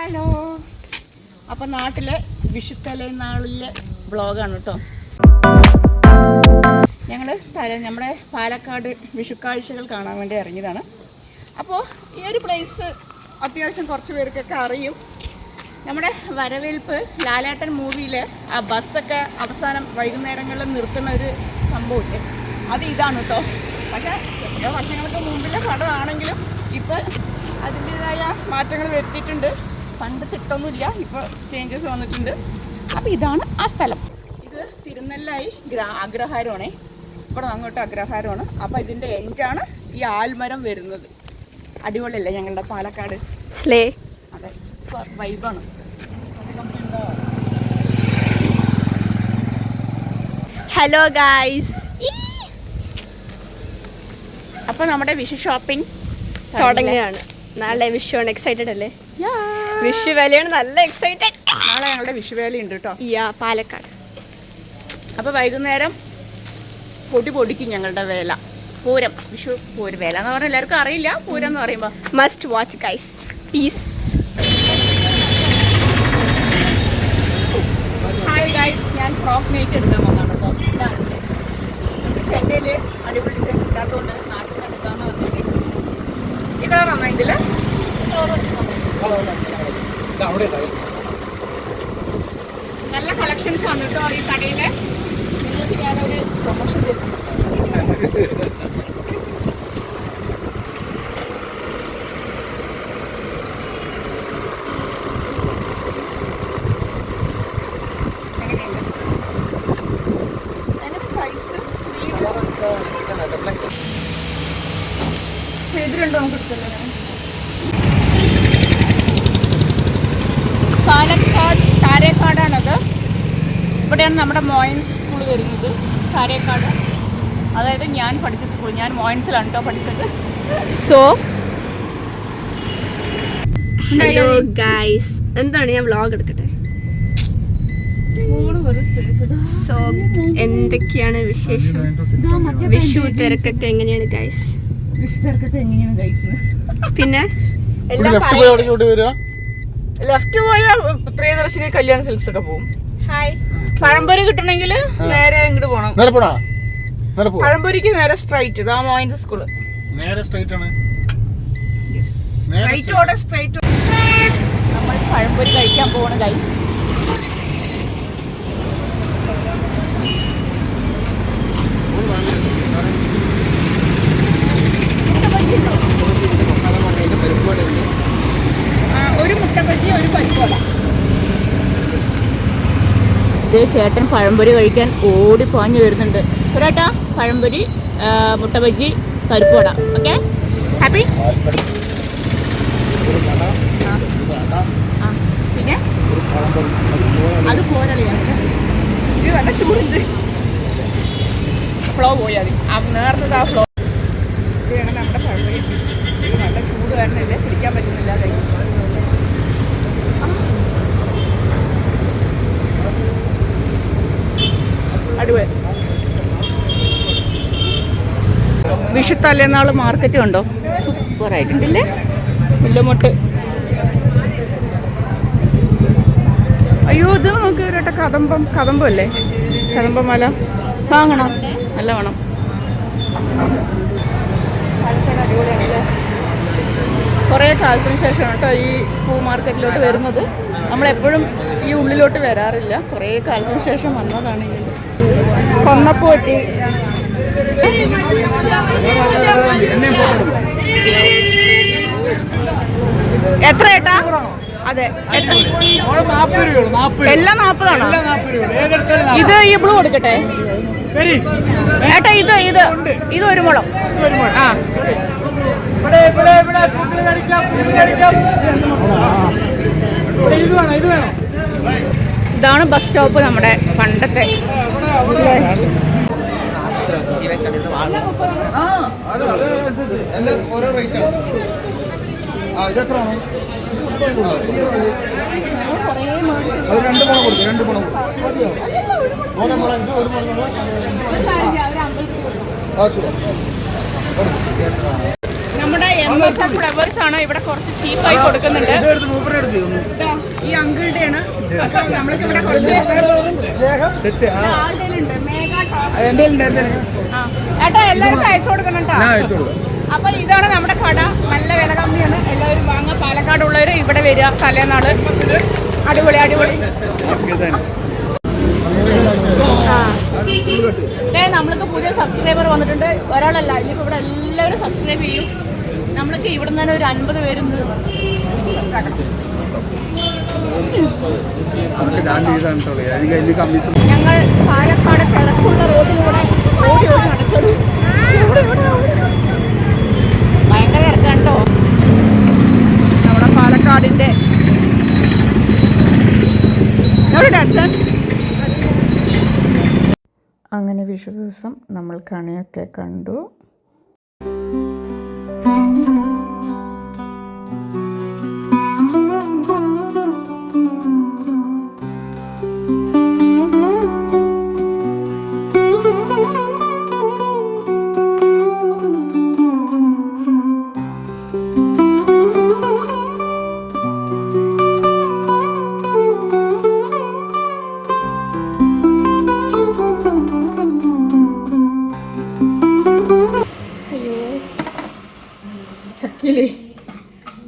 Hello. അപ്പം നാട്ടിലെ വിഷുത്തലേനാളിലെ ബ്ലോഗാണ് കേട്ടോ. ഞങ്ങൾ തല നമ്മുടെ പാലക്കാട് വിഷുക്കാഴ്ചകൾ കാണാൻ വേണ്ടി ഇറങ്ങിയതാണ്. അപ്പോൾ ഈ ഒരു പ്ലേസ് അത്യാവശ്യം കുറച്ച് പേർക്കൊക്കെ അറിയും. നമ്മുടെ വരവേൽപ്പ് ലാലേട്ടൻ മൂവിയിൽ ആ ബസ്സൊക്കെ അവസാനം വൈകുന്നേരങ്ങളിൽ നിർത്തുന്ന ഒരു സംഭവമില്ലേ? അത് ഇതാണ് കേട്ടോ. പക്ഷേ എത്രയോ വർഷങ്ങൾക്ക് മുമ്പിലെ പടമാണെങ്കിലും ഇപ്പോൾ അതിന്റേതായ മാറ്റങ്ങൾ വരുത്തിയിട്ടുണ്ട്. പണ്ട് തിട്ടൊന്നുമില്ല ഇപ്പോൾ ചേഞ്ചസ് വന്നിട്ടുണ്ട്. അപ്പോൾ ഇതാണ് ആ സ്ഥലം. ഇത് തിരുനെല്ലായി ഗ്രാ അഗ്രഹാരമാണേ ഇവിടെ അങ്ങോട്ട് അഗ്രഹാരമാണ് അപ്പോൾ ഇതിന്റെ എൻഡാണ് ഈ ആൽമരം വരുന്നത്. അടിപൊളിയല്ലേ ഞങ്ങളുടെ പാലക്കാട്? സ്ലേ. അതെ സൂപ്പർ വൈബാണ് ഹലോ ഗായ്സ് അപ്പോൾ നമ്മുടെ വിഷു ഷോപ്പിംഗ് തുടങ്ങുകയാണ്. നാളെ വിഷു ആണ് എക്സൈറ്റഡ് അല്ലേ? വിഷു വേലയാണ് നല്ല എക്സൈറ്റഡ് നാളെ ഞങ്ങളുടെ വിഷുവേല ഉണ്ട് കേട്ടോ യാ പാലക്കാട്. അപ്പോൾ വൈകുന്നേരം പൊടി പൊടിക്കും ഞങ്ങളുടെ വേല. പൂരം. വിഷു പൂര വേല എന്ന് പറഞ്ഞാൽ എല്ലാവർക്കും അറിയില്ല. പൂരം എന്ന് പറയുമ്പോൾ must watch guys peace hi guys ഞാൻ ഫ്രോക്ക് മേറ്റ് എടുക്കാൻ വന്നാണ് കേട്ടോ ചെണ്ടയിൽ അടിപൊളി ഇല്ലാത്തതുകൊണ്ട് നാട്ടിൽ ഇതാണോ ഇതിൽ നല്ല കളക്ഷൻസ് ആണ് കേട്ടോ ഈ കടയിൽ നിങ്ങൾക്ക് ഞാനൊരു പ്രൊമോഷൻ തരും എങ്ങനെയുണ്ട് എങ്ങനെ സൈസ് ഇതിലുണ്ടോ നമുക്ക് പാലക്കാട് താരേക്കാടാണത് ഇവിടെയാണ് നമ്മുടെ മോയൻസ് സ്കൂൾ വരുന്നത്. താരേക്കാട് അതായത് ഞാൻ പഠിച്ച സ്കൂൾ. ഞാൻ മോയൻസിലാണ് കേട്ടോ പഠിച്ചത്. സോ ഹലോ ഗായ്സ് എന്താണ് ഞാൻ വ്ളോഗ് എടുക്കട്ടെ? സോ എന്തൊക്കെയാണ് വിശേഷം? വിഷു തിരക്കൊക്കെ എങ്ങനെയാണ് ഗൈസ് ഇഷ്ടർക്കൊക്കെ എങ്ങനെയാണ് കഴിച്ചത് പിന്നെ? എല്ലാം ലെഫ്റ്റ് പോയാൽ പ്രിയദർശിനി കല്യാൺ സിൽക്സ് ഒക്കെ പോകും ഹായ് പഴംപൊരി കിട്ടണമെങ്കിൽ നേരെ ഇങ്ങോട്ട് പോകണം നേരെ പോണാ പഴംപൊരിക്ക് നേരെ സ്ട്രൈറ്റ് ഇതാ മോയിൻസ് സ്കൂൾ. നേരെ സ്ട്രൈറ്റ് ആണ്. സ്ട്രൈറ്റോടെ സ്ട്രൈറ്റ് നമ്മൾ പഴംപൊരി കഴിക്കാൻ പോകണം ഗൈസ് ഒരു മുട്ടപ്പറ്റി ഒരു പരിപ്പുവട ഇത് ചേട്ടൻ പഴംപൊരി കഴിക്കാൻ ഓടി പാഞ്ഞു വരുന്നുണ്ട്. ഒരാട്ടാ പഴംപൊരി മുട്ട ബജി പരിപ്പുവട ഓക്കെ? ഹാപ്പി പിന്നെ? അത് നല്ല ഫ്ലോ പോയാൽ മതി നേർന്നത് ആ ഫ്ലോ ഇതാണ് നമ്മുടെ പഴംപൊരി. നല്ല ചൂട് കാരണമില്ല പിടിക്കാൻ പറ്റുന്നില്ല. അടിപൊളി വിഷു തലേന്നാൾ മാർക്കറ്റ് കണ്ടോ? സൂപ്പർ ആയിട്ടുണ്ടല്ലേ? മുല്ലമൊട്ട്. അയ്യോ ഇത് നമുക്ക് ഒരട്ട കദമ്പം കദമ്പം അല്ലേ കദമ്പം മല വാങ്ങണം? നല്ല വേണം കുറേ കാലത്തിന് ശേഷം കേട്ടോ ഈ പൂ മാർക്കറ്റിലോട്ട് വരുന്നത്. നമ്മളെപ്പോഴും ഈ ഉള്ളിലോട്ട് വരാറില്ല. കുറേ കാലത്തിന് ശേഷം വന്നതാണ് ഈ കൊന്നപ്പോട്ടി എത്ര ഏട്ടാ? അതെ? എല്ലാം നാപ്പതാണോ? ഇത് ഈ ബ്ലൂ കൊടുക്കട്ടെ ഏട്ടാ ഇത് ഇത് ഇത് ഒരു മുളം ആ. ഇതാണ് ബസ് സ്റ്റോപ്പ് നമ്മുടെ പണ്ടത്തെ. ആ ശരി. ഫ്ലവേഴ്സ് ആണ്. ഇവിടെ കുറച്ച് ചീപ്പായി കൊടുക്കുന്നുണ്ട്. ഈ അങ്കിളുടെയാണ്. അപ്പൊ നമ്മൾക്ക് ഇവിടെ കുറച്ച്. ഏട്ടാ എല്ലാവർക്കും അയച്ചു കൊടുക്കണം കേട്ടോ അപ്പൊ ഇതാണ് നമ്മുടെ കട. നല്ല വില കമ്മിയാണ് എല്ലാവരും പാലക്കാട് ഉള്ളവര് ഇവിടെ വരിക. തലേനാട് അടിപൊളി അടിപൊളി. നമ്മൾക്ക് പുതിയ സബ്സ്ക്രൈബർ വന്നിട്ടുണ്ട്. ഒരാളല്ല ഇനിയിപ്പോ ഇവിടെ എല്ലാവരും സബ്സ്ക്രൈബ് ചെയ്യും. നമ്മൾക്ക് ഇവിടെ നിന്ന് തന്നെ ഒരു അൻപത് പേര് ഞങ്ങൾ പാലക്കാട് കിഴക്കുള്ള റോഡിലൂടെ ഓടി ഓടി നടക്കുന്നു. ഭയങ്കര ഇറക്കണ്ടോ നമ്മുടെ പാലക്കാടിന്റെ അച്ഛൻ അങ്ങനെ വിഷു ദിവസം നമ്മൾ കണിയൊക്കെ കണ്ടു.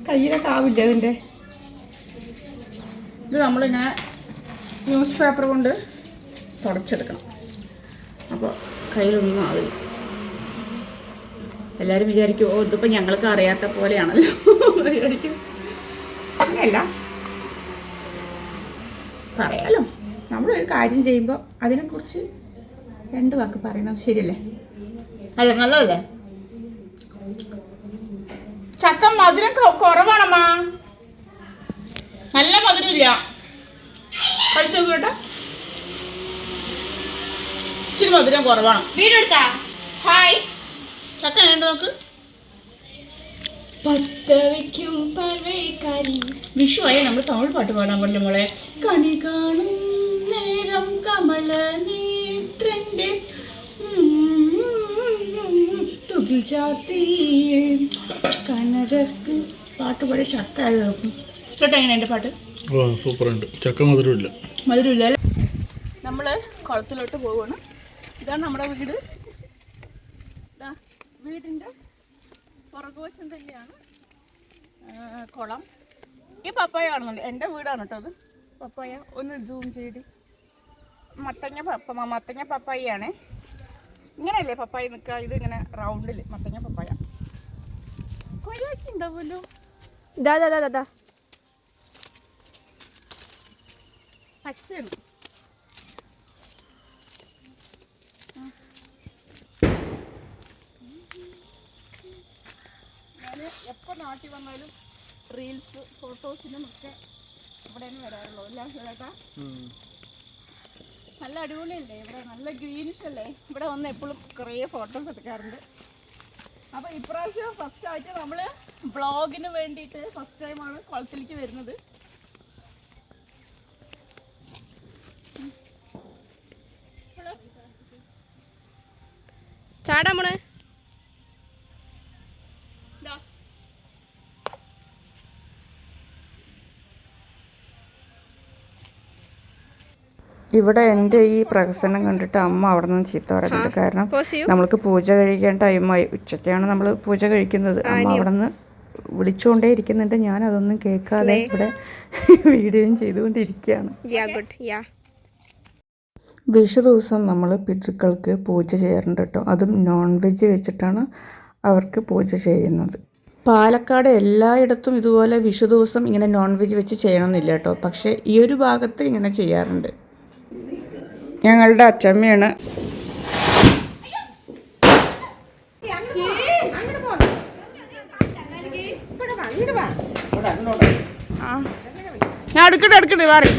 കയ്യിലൊക്കെ ആവില്ല അതിന്റെ? ഇത് നമ്മളിങ്ങനെ ന്യൂസ് പേപ്പർ കൊണ്ട് തുടച്ചെടുക്കണം. അപ്പോൾ കയ്യിലൊന്നും ആവില്ല. എല്ലാവരും വിചാരിക്കും ഓ ഇതിപ്പോൾ ഞങ്ങൾക്ക് അറിയാത്ത പോലെയാണല്ലോ വിചാരിക്കും. അങ്ങനെയല്ല. പറയാലോ. നമ്മളൊരു കാര്യം ചെയ്യുമ്പോൾ അതിനെക്കുറിച്ച് രണ്ട് വാക്ക് പറയണം. ശരിയല്ലേ? അതെ നല്ലതല്ലേ? ചക്ക മധുരം കുറവാണമ്മാ നല്ല മധുരമില്ല കഴിച്ചു പൈസ ഇച്ചിരി മധുരം കുറവാണ് വീടെടുത്താ ഹായ് ചക്ക നോക്ക് പത്തവയ്ക്കും പർവക്കാരി വിഷു ആയി നമ്മൾ തമിഴ് പാട്ട് പാടാൻ പാടില്ല മോളെ കണി കാണും നേരം കമല തുകിൽ ചാർത്തി കനകർക്ക് പാട്ട് പാടി ചക്ക കേട്ടോ എങ്ങനെ എന്റെ പാട്ട്? ഓ സൂപ്പറുണ്ട്. ചക്ക മധുരമില്ല. മധുരമില്ല നമ്മൾ കുളത്തിലോട്ട് പോവുകയാണ് ഇതാണ് നമ്മുടെ വീട്. ഇതാ വീടിന്റെ പുറകുവശം തന്നെയാണ് ആ, കുളം. ഈ പപ്പായ കാണുന്നുണ്ട്. എന്റെ വീടാണ് കേട്ടോ അത്. പപ്പായ ഒന്ന് സൂം ചെയ്ത്. മത്തങ്ങ പപ്പ മത്തങ്ങ പപ്പായയാണ്. ഇങ്ങനെയല്ലേ പപ്പായ നിൽക്കുക? ഇത് ഇങ്ങനെ റൗണ്ടിൽ മത്തങ്ങ പപ്പായ. കൊയ്യാക്കി ഉണ്ടാവുമല്ലോ ദാ ദാ ദാ ദാ, ദാ പച്ചയാണ് ഞാൻ എപ്പോൾ നാട്ടിൽ വന്നാലും റീൽസ് ഫോട്ടോസിനും ഒക്കെ ഇവിടെ വരാറുള്ളൂ അല്ല ചേട്ടാ നല്ല അടിപൊളിയല്ലേ ഇവിടെ? നല്ല ഗ്രീനിഷ് അല്ലേ? ഇവിടെ വന്ന് എപ്പോഴും കുറേ ഫോട്ടോസ് എടുക്കാറുണ്ട്. അപ്പോൾ ഇപ്രാവശ്യം ഫസ്റ്റ് ആയിട്ട് നമ്മൾ ബ്ലോഗിന് വേണ്ടിയിട്ട് ഫസ്റ്റ് ടൈമാണ് കുളത്തിലേക്ക് വരുന്നത്. ചാടാ മോളെ. ഇവിടെ എന്റെ ഈ പ്രഹസനം കണ്ടിട്ട് അമ്മ അവിടെ നിന്ന് ചീത്ത പറയുന്നുണ്ട്. കാരണം നമ്മൾക്ക് പൂജ കഴിക്കാൻ ടൈമായി. ഉച്ചയ്ക്കാണ് നമ്മൾ പൂജ കഴിക്കുന്നത്. അമ്മ അവിടെ നിന്ന് വിളിച്ചുകൊണ്ടേ ഇരിക്കുന്നുണ്ട്. ഞാൻ അതൊന്നും കേൾക്കാതെ ഇവിടെ വീഡിയോയും ചെയ്തുകൊണ്ടിരിക്കുകയാണ്. യാ ഗുഡ് യാ വിഷു ദിവസം നമ്മൾ പിതൃക്കൾക്ക് പൂജ ചെയ്യാറുണ്ട് കേട്ടോ. അതും നോൺ വെജ് വെച്ചിട്ടാണ് അവർക്ക് പൂജ ചെയ്യുന്നത്. പാലക്കാട് എല്ലായിടത്തും ഇതുപോലെ വിഷു ദിവസം ഇങ്ങനെ നോൺ വെജ് വെച്ച് ചെയ്യണമെന്നില്ല കേട്ടോ. പക്ഷേ ഈ ഒരു ഭാഗത്ത് ഇങ്ങനെ ചെയ്യാറുണ്ട്. ഞങ്ങളുടെ അച്ചമ്മയാണ്. ഞാൻ എടുക്കട്ടെ എടുക്കട്ടെ മാറി